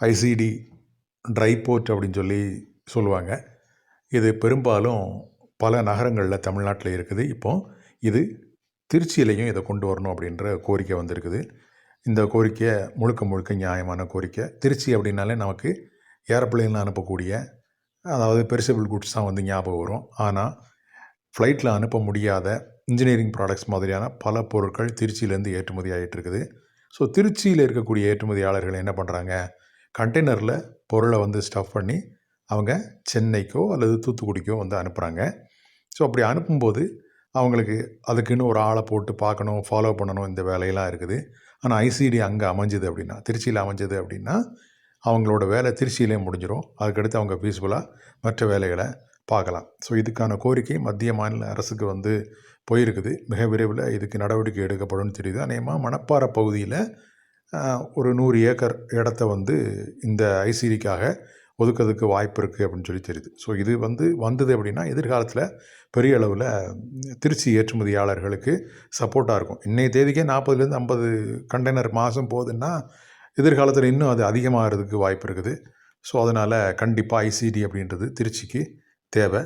ICT try board அப்படின்னு சொல்லி சொல்லுவாங்க. இது பெரும்பாலும் பல நகரங்களில் தமிழ்நாட்டில் இருக்குது. இப்போ இது திருச்சியிலையும் இதை கொண்டு வரணும் அப்படின்ற கோரிக்கை வந்திருக்குது. இந்த கோரிக்கை முழுக்க முழுக்க நியாயமான கோரிக்கை. திருச்சி அப்படின்னாலே நமக்கு ஏரோப்ளேனில் அனுப்பக்கூடிய அதாவது பெரிசபிள் குட்ஸ் தான் வந்து ஞாபகம் வரும். ஆனால் ஃப்ளைட்டில் அனுப்ப முடியாத இன்ஜினியரிங் ப்ராடக்ட்ஸ் மாதிரியான பல பொருட்கள் திருச்சியிலேருந்து ஏற்றுமதி ஆகிட்டு இருக்குது. ஸோ திருச்சியில் இருக்கக்கூடிய ஏற்றுமதியாளர்கள் என்ன பண்ணுறாங்க கண்டெய்னரில் பொருளை வந்து ஸ்டஃப் பண்ணி அவங்க சென்னைக்கோ அல்லது தூத்துக்குடிக்கோ வந்து அனுப்புகிறாங்க ஸோ அப்படி அனுப்பும்போது அவங்களுக்கு அதுக்குன்னு ஒரு ஆளை போட்டு பார்க்கணும் ஃபாலோ பண்ணணும் இந்த வேலையெல்லாம் இருக்குது. ஆனால் ஐசிடி அங்கே அமைஞ்சது அப்படின்னா திருச்சியில் அமைஞ்சது அப்படின்னா அவங்களோட வேலை திருச்சியிலே முடிஞ்சிடும் அதுக்கடுத்து அவங்க பீஸ்ஃபுல்லாக மற்ற வேலைகளை பார்க்கலாம். ஸோ இதுக்கான கோரிக்கை மத்திய மாநில அரசுக்கு வந்து போயிருக்குது. மிக விரைவில் இதுக்கு நடவடிக்கை எடுக்கப்படும் தெரியுது. அநேகமாக மணப்பாறை பகுதியில் ஒரு நூறு ஏக்கர் இடத்த வந்து இந்த ஐசிடிக்காக ஒதுக்கிறதுக்கு வாய்ப்பு இருக்குது அப்படின்னு சொல்லி தெரியுது. ஸோ இது வந்து வந்தது அப்படின்னா எதிர்காலத்தில் பெரிய அளவில் திருச்சி ஏற்றுமதியாளர்களுக்கு சப்போர்ட்டாக இருக்கும். இன்றைய தேதிக்கே நாற்பதுலேருந்து ஐம்பது கண்டெய்னர் மாதம் போகுதுன்னா எதிர்காலத்தில் இன்னும் அது அதிகமாகிறதுக்கு வாய்ப்பு இருக்குது. ஸோ அதனால் கண்டிப்பாக ஐசிடி அப்படின்றது திருச்சிக்கு தேவை.